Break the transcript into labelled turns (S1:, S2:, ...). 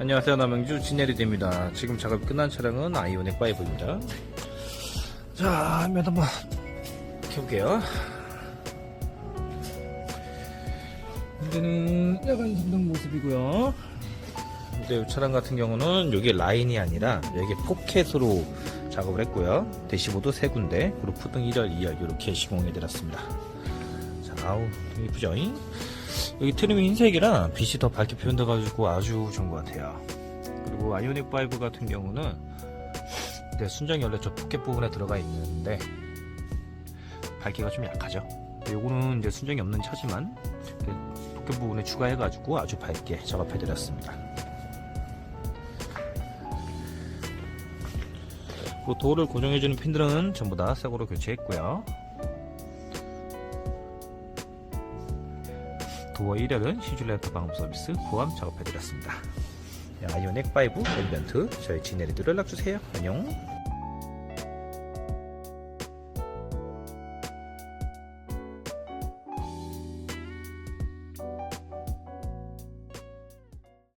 S1: 안녕하세요. 남영주 진예리입니다. 지금 작업이 끝난 차량은 아이오닉 5입니다. 자 한번 켜볼게요. 현재는 야간 점등 모습이고요. 근데 이 차량 같은 경우는 여기 라인이 아니라 여기 포켓으로 작업을 했고요. 대시보드 세 군데 그리고 푸등 1열 2열 이렇게 시공해 드렸습니다. 자 아우 이쁘죠 여기 트림이 흰색이라 빛이 더 밝게 표현돼가지고 아주 좋은 것 같아요. 그리고 아이오닉 5 같은 경우는 네, 순정이 원래 저 포켓 부분에 들어가 있는데 밝기가 좀 약하죠. 요거는 이제 순정이 없는 차지만 그 포켓 부분에 추가해가지고 아주 밝게 작업해드렸습니다. 그 도어를 고정해주는 핀들은 전부 다 새거로 교체했고요. 도어 1열은 시줄레터 방음 서비스 포함 작업해드렸습니다. 아이오닉 5 엠비언트 저희 지네리도 연락주세요. 안녕